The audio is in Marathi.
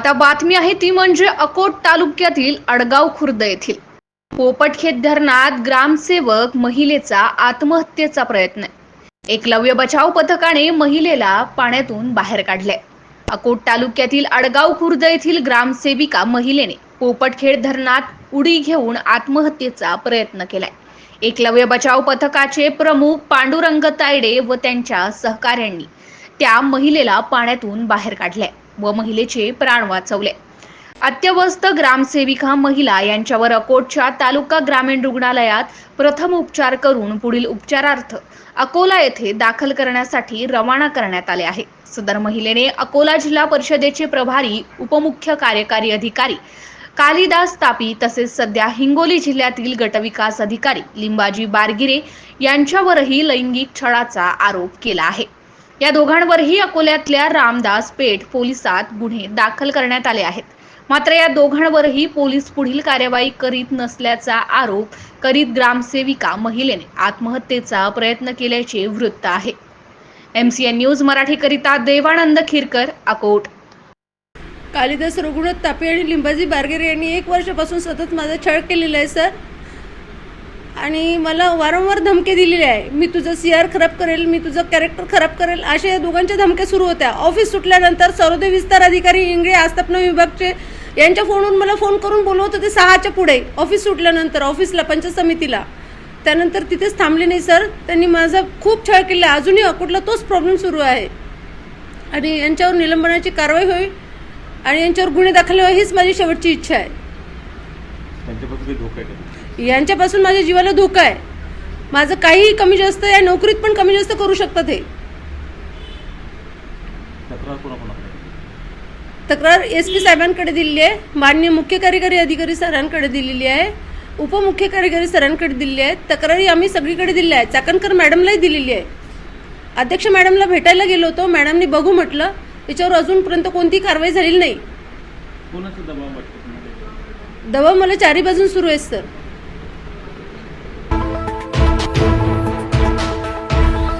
आता बातमी आहे ती म्हणजे अकोट तालुक्यातील अडगाव खुर्द येथील. पोपटखेत धरणात ग्रामसेवक महिलेचा आत्महत्येचा प्रयत्न. एकलव्य बचाव पथकाने महिलेला पाण्यातून बाहेर काढले. अकोट तालुक्यातील अडगाव खुर्द येथील ग्रामसेविका महिलेने पोपटखेड धरणात उडी घेऊन आत्महत्येचा प्रयत्न केलाय. एकलव्य बचाव पथकाचे प्रमुख पांडुरंग तायडे व त्यांच्या सहकाऱ्यांनी त्या महिलेला पाण्यातून बाहेर काढले व महिलेचे प्राण वाचवले. अत्यवस्थ ग्रामसेविका महिला यांच्यावर अकोटच्या तालुका ग्रामीण रुग्णालयात प्रथम उपचार करून पुढील उपचारार्थ अकोला येथे दाखल करण्यासाठी रवाना करण्यात आले आहे. सदर महिलेने अकोला जिल्हा परिषदेचे प्रभारी उपमुख्य कार्यकारी अधिकारी कालिदास तापी तसेच सध्या हिंगोली जिल्ह्यातील गटविकास अधिकारी लिंबाजी बारगिरे यांच्यावरही लैंगिक छळाचा आरोप केला आहे. या दोघांवरही अकोल्यातल्या रामदास पेठ पोलिसात गुन्हे दाखल करण्यात आले आहेत. मात्र या दोघांवरही पोलीस पुढील कार्यवाही करीत नसल्याचा आरोप करीत ग्रामसेविका महिलेने आत्महत्येचा प्रयत्न केल्याचे वृत्त आहे. एमसीएन न्यूज मराठीकरिता देवानंद खिरकर अकोट. कालिदास रघुनाथ तापे आणि लिंबाजी बारगेरे यांनी एक वर्षापासून सतत माझा छळ केलेला आहे सर. आणि मला वारंवार धमके दिलेले आहे. मी तुझं सी आर खराब करेल मी तुझं कॅरेक्टर खराब करेल अशा या दोघांच्या धमक्या सुरू होत्या. ऑफिस सुटल्यानंतर सर्वोदय विस्तार अधिकारी इंगळे आस्थापना विभागचे यांच्या फोनवरून मला फोन करून बोलवत होते सहाच्या पुढे. ऑफिस सुटल्यानंतर ऑफिसला पंचायत समितीला. त्यानंतर तिथेच थांबले नाही सर त्यांनी माझा खूप छळ केला. आहे अजूनही अकोटला तोच प्रॉब्लेम सुरू आहे. आणि यांच्यावर निलंबनाची कारवाई होईल आणि यांच्यावर गुन्हे दाखल व्हावे हीच माझी शेवटची इच्छा आहे त्यांच्यापासून काही धोका आहे का यांच्यापासून माझ्या जीवाला धोका आहे. माझं काहीही कमी जास्त या नोकरीत पण कमी जास्त करू शकतात हे. तक्रार एस पी साहेबांकडे दिलेली आहे. मान्य मुख्य कार्यकारी अधिकारी सरांकडे दिलेली आहे. उपमुख्य कार्यकारी सरांकडे दिलेली आहे. तक्रारी आम्ही सगळीकडे दिल्या आहेत. चाकणकर मॅडमलाही दिलेली आहे. अध्यक्ष मॅडमला भेटायला गेलो होतो. मॅडमनी बघू म्हटलं त्याच्यावर अजूनपर्यंत कोणती कारवाई झालेली नाही. कोणाचा दबाव वाटतो तुम्हाला? दबाव मला चारी बाजून सुरू आहे सर.